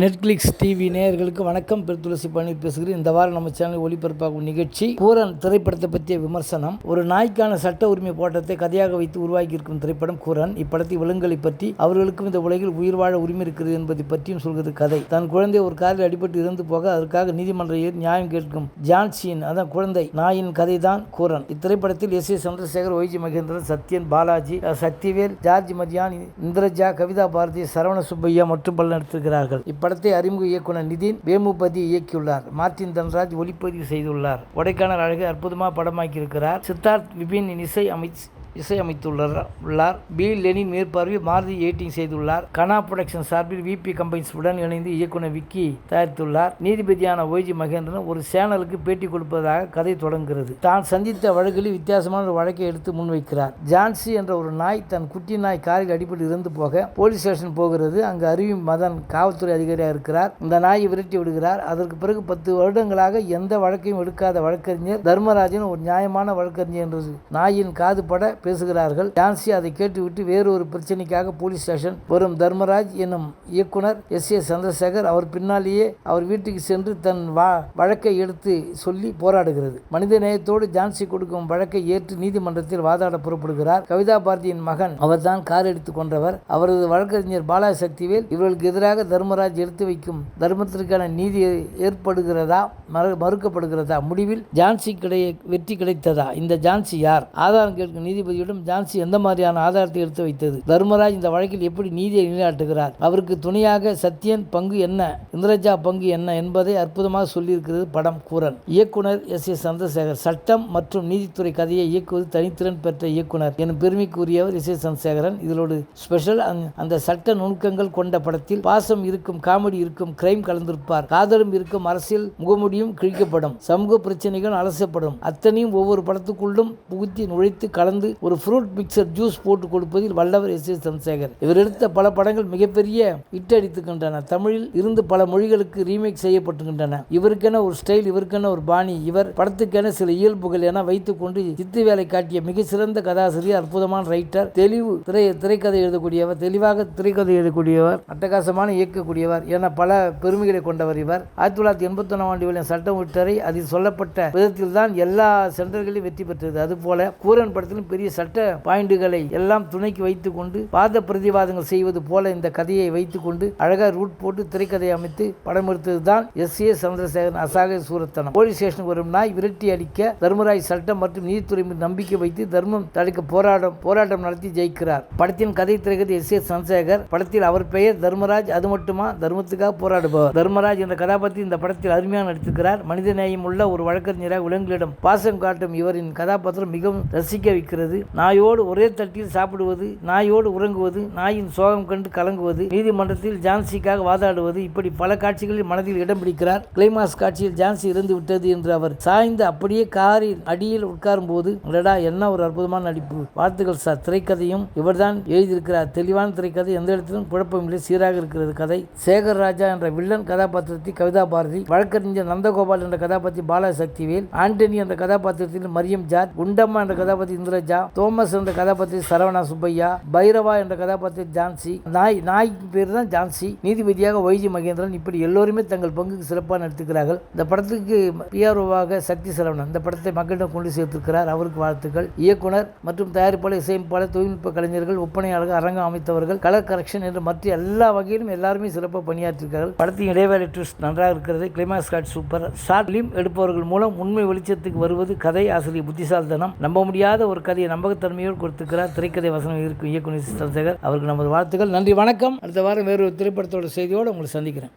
Netflix TV நேயர்களுக்கு வணக்கம். பெருத்துளசி பணி பேசுகிறேன். இந்த வாரம் நம்ம சேனலில் ஒளிபரப்பாகும் நிகழ்ச்சி கூரன் திரைப்படத்தை பற்றிய விமர்சனம் ஒரு நாய்க்கான சட்ட உரிமை போராட்டத்தை கதையாக வைத்து உருவாக்கியிருக்கும் திரைப்படம் கூரன் இப்படத்தை விலங்குகளை பற்றி அவர்களுக்கும் இந்த உலகில் உயிர் வாழ உரிமை இருக்கிறது என்பதை பற்றியும் சொல்கிறது கதை. தன் குழந்தை ஒரு காரில் அடிபட்டு இறந்து போக அதற்காக நீதிமன்றையில் நியாயம் கேட்கும் ஜான்சியின் அதான் குழந்தை நாயின் கதை தான் கூரன் இத்திரைப்படத்தில் S A Chandrasekhar Y G Mahendran Sathyan Balaji Sakthivel George Mathiyan Indraja Kavitha Bharathi Saravana Subbaiah மற்றும் பலர் நடித்திருக்கிறார்கள். படத்தை அறிமுக இயக்குனர் நிதின் வேமுபதி இயக்கியுள்ளார். மார்டின் தன்ராஜ் ஒளிப்பதிவு செய்துள்ளார். கொடைக்கானல் அழகு அற்புதமாக படமாக்கியிருக்கிறார். சித்தார்த் விபின் இசை அமைச்சு இசையமைத்துள்ளார். உள்ளார் பி. லெனின் மேற்பார்வை மாருதி எயிட்டிங் செய்துள்ளார். கனா புரொடக்ஷன் சார்பில் விபி கம்பைன்ஸ் உடன் இணைந்து இயக்குனர் விக்கி தயாரித்துள்ளார். நீதிபதியான ஒய்ஜி மகேந்திரன் ஒரு சேனலுக்கு பேட்டி கொடுப்பதாக கதை தொடங்குகிறது. தான் சந்தித்த வழக்கில் வித்தியாசமான ஒரு வழக்கை எடுத்து முன்வைக்கிறார். ஜான்சி என்ற ஒரு நாய் தன் குட்டி நாய் காரில் அடிப்பட்டு இருந்து போக போலீஸ் ஸ்டேஷன் போகிறது. அங்கு அருவி மதன் காவல்துறை அதிகாரியாக இருக்கிறார். இந்த நாயை விரட்டி விடுகிறார். அதற்கு பிறகு பத்து வருடங்களாக எந்த வழக்கையும் எடுக்காத வழக்கறிஞர் தர்மராஜன் ஒரு நியாயமான வழக்கறிஞர் என்று நாயின் காது பட பேசுகிறார்கள். ஜான்சி அதை கேட்டுவிட்டு வேறொரு பிரச்சனைக்காக போலீஸ் ஸ்டேஷன் வரும். தர்மராஜ் என்னும் இயக்குனர் எஸ். ஏ. சந்திரசேகர் அவர் பின்னாலேயே அவர் வீட்டுக்கு சென்று தன் வா வழக்கை எடுத்து சொல்லி போராடுகிறது. மனித நேயத்தோடு ஜான்சி கொடுக்கும் வழக்கை ஏற்று நீதிமன்றத்தில் வாதாட புறப்படுகிறார். கவிதா பாரதியின் மகன் அவர்தான் கார் எடுத்து கொண்டவர் அவரது வழக்கறிஞர் பாலா சக்திவேல் இவர்களுக்கு எதிராக தர்மராஜ் எடுத்து வைக்கும் தர்மத்திற்கான நீதி ஏற்படுகிறதா மறு மறுக்கப்படுகிறதா முடிவில் ஜான்சி கிடைய வெற்றி கிடைத்ததா இந்த ஜான்சி யார்? ஆதாரம் கேட்கும் நீதிபதியிடம் ஜான்சி எந்த மாதிரியான ஆதாரத்தை எடுத்து வைத்தது? தர்மராஜ் இந்த வழக்கில் எப்படி நீதியை நிலைநாட்டுகிறார்? அவருக்கு துணையாக சத்யன் பங்கு என்ன? இந்திரஜா பங்கு என்ன என்பதை அற்புதமாக சொல்லியிருக்கிறது படம் கூறன் இயக்குனர் எஸ். ஏ. சந்திரசேகர். சட்டம் மற்றும் நீதித்துறை கதையை இயக்குவது தனித்திறன் பெற்ற இயக்குனர் எனும் பெருமைக்குரியவர் எஸ். ஏ. சந்திரசேகரன். இதனோடு ஸ்பெஷல் அந்த சட்ட நுணுக்கங்கள் கொண்ட படத்தில் பாசம் இருக்கும் காமெடி இருக்கும் கிரைம் கலந்திருப்பார். காதலும் இருக்கும் அரசியல் முகமுடியும் கிழிக்கப்படும். சமூக பிரச்சனைகள் அலசப்படும். அத்தனையும் ஒவ்வொரு படத்துக்குள்ளும் புகுத்தி நுழைத்து கலந்து ஒரு ஃப்ரூட் மிக்சர் ஜூஸ் போட்டு கொடுப்பதில் வல்லவர் எஸ் எஸ் சந்திரசேகர். இவர் எடுத்த பல படங்கள் மிகப்பெரிய ஹிட் அடித்துக்கின்றன. தமிழில் இருந்து பல மொழிகளுக்கு ரீமேக் செய்யப்பட்டுகின்றன இவருக்கென ஒரு ஸ்டைல் இவருக்கென ஒரு பாணி இவர் படத்துக்கென சில இயல்புகள் என வைத்துக்கொண்டு சித்து வேலை காட்டிய மிக சிறந்த கதாசிரியர் அற்புதமான ரைட்டர் தெளிவு திரை திரைக்கதை எழுதக்கூடியவர் தெளிவாக திரைக்கதை எழுதக்கூடியவர் அட்டகாசமான இயக்கக்கூடியவர் என பல பெருமைகளை கொண்டவர் இவர். ஆயிரத்தி தொள்ளாயிரத்தி எண்பத்தி ஒன்றாம் ஆண்டு வெளியான சட்டம் விட்டரை அதில் சொல்லப்பட்ட விதத்தில் தான் எல்லா சென்டர்களையும் வெற்றி பெற்றது. அதுபோல கூரன் படத்திலும் பெரிய சட்ட பாயிண்டுகளை எல்லாம் துணைக்கு வைத்துக்கொண்டு வாத பிரதிவாதங்கள் செய்வது போல இந்த கதையை வைத்துக்கொண்டு அழகாக ரூட் போட்டு திரைக்கதை அமைத்து படம் எடுத்தது தான் எஸ் ஏ சந்திரசேகரன் அசாக சூரத்தனம். போலீஸ் ஸ்டேஷனுக்கு வரும் நாய் விரட்டி அடிக்க தர்மராஜ் சட்டம் மற்றும் நீதித்துறை மீது நம்பிக்கை வைத்து தர்மம் தடுக்க போராட்டம் போராட்டம் நடத்தி ஜெயிக்கிறார். படத்தின் கதை திரைக்கதை எஸ் ஏ சந்திரசேகர். படத்தில் அவர் பெயர் தர்மராஜ். அது மட்டுமா? தர்மத்துக்காக போராடுபவர். தர்மராஜ் என்ற கதாபாத்திரம் இந்த படத்தில் அருமையாக நடித்திருக்கிறார். மனித நேயம் உள்ள ஒரு வழக்கறிஞராக விலங்குகளிடம் பாசம் காட்டும் இவரின் கதாபாத்திரம் மிகவும் ரசிக்க வைக்கிறது. நாயோடு ஒரே தட்டில் சாப்பிடுவது நாயோடு உறங்குவது நாயின் சோகம் கண்டு கலங்குவது நீதிமன்றத்தில் ஜான்சிக்காக வாதாடுவது இப்படி பல காட்சிகளில் மனதில் இடம் பிடிக்கிறார். கிளைமாஸ் காட்சியில் ஜான்சி இறந்து விட்டது என்று அவர் சாய்ந்து அப்படியே காரில் அடியில் உட்காரும் போது அடடா என்ன ஒரு அற்புதமான நடிப்பு. வாழ்த்துக்கள் சார். திரைக்கதையும் இவர்தான் எழுதியிருக்கிறார். தெளிவான திரைக்கதை எந்த இடத்திலும் குழப்பமில்லை சீராக இருக்கிறது கதை. சேகர் ராஜா என்ற வில்லன் கதாபாத்திரத்தில் கவிதா பாரதி வழக்கறிஞர் நந்தகோபால் என்ற கதாபாத்திரம் பாலா சக்திவேல் ஆண்டனி என்ற கதாபாத்திரத்தில் மரியம் ஜார்ஜ் குண்டம்மா என்ற கதாபாத்திரம் இந்திரஜா தோமஸ் என்ற கதாபாத்திரம் சரவணா சுப்பையா பைரவா என்ற கதாபாத்திரம் ஜான்சி நாய் நாய்க்கு பேர் தான் ஜான்சி. நீதிபதியாக ஒய்ஜி மகேந்திரன் இப்படி எல்லோருமே தங்கள் பங்குக்கு சிறப்பாக நடத்துகிறார்கள் இந்த படத்துக்கு பிஆர்ஓவாக சக்தி சரவணன் இந்த படத்தை மக்களிடம் கொண்டு சேர்த்திருக்கிறார். அவருக்கு வாழ்த்துக்கள். இயக்குனர் மற்றும் தயாரிப்பாளர் இசையமைப்பாளர் தொழில்நுட்ப கலைஞர்கள் ஒப்பனையாளர்கள் அரங்கம் அமைத்தவர்கள் கலர் கரெக்ஷன் என்று மற்ற எல்லா வகையிலும் எல்லாருமே சிறப்பாக பணியாற்றிருக்கிறார்கள் படத்தின் இடைவேளை ட்விஸ்ட் நன்றாக இருக்கிறது. கிளைமாக்ஸ் காட் சூப்பர் ஷார்ட் எடுப்பவர்கள் மூலம் உண்மை வெளிச்சத்துக்கு வருவது கதை ஆசிரியர் புத்திசாலித்தனம். நம்ப முடியாத ஒரு கதையை நம்பகத்தன்மையோடு கொடுத்திருக்கிறார். திரைக்கதை வசனம் இருக்கும் இயக்குநர் சந்திரசேகர் அவருக்கு நமது வாழ்த்துக்கள். நன்றி வணக்கம். அடுத்த வாரம் வேறு ஒரு திரைப்படத்தோட செய்தியோடு உங்களை சந்திக்கிறேன்.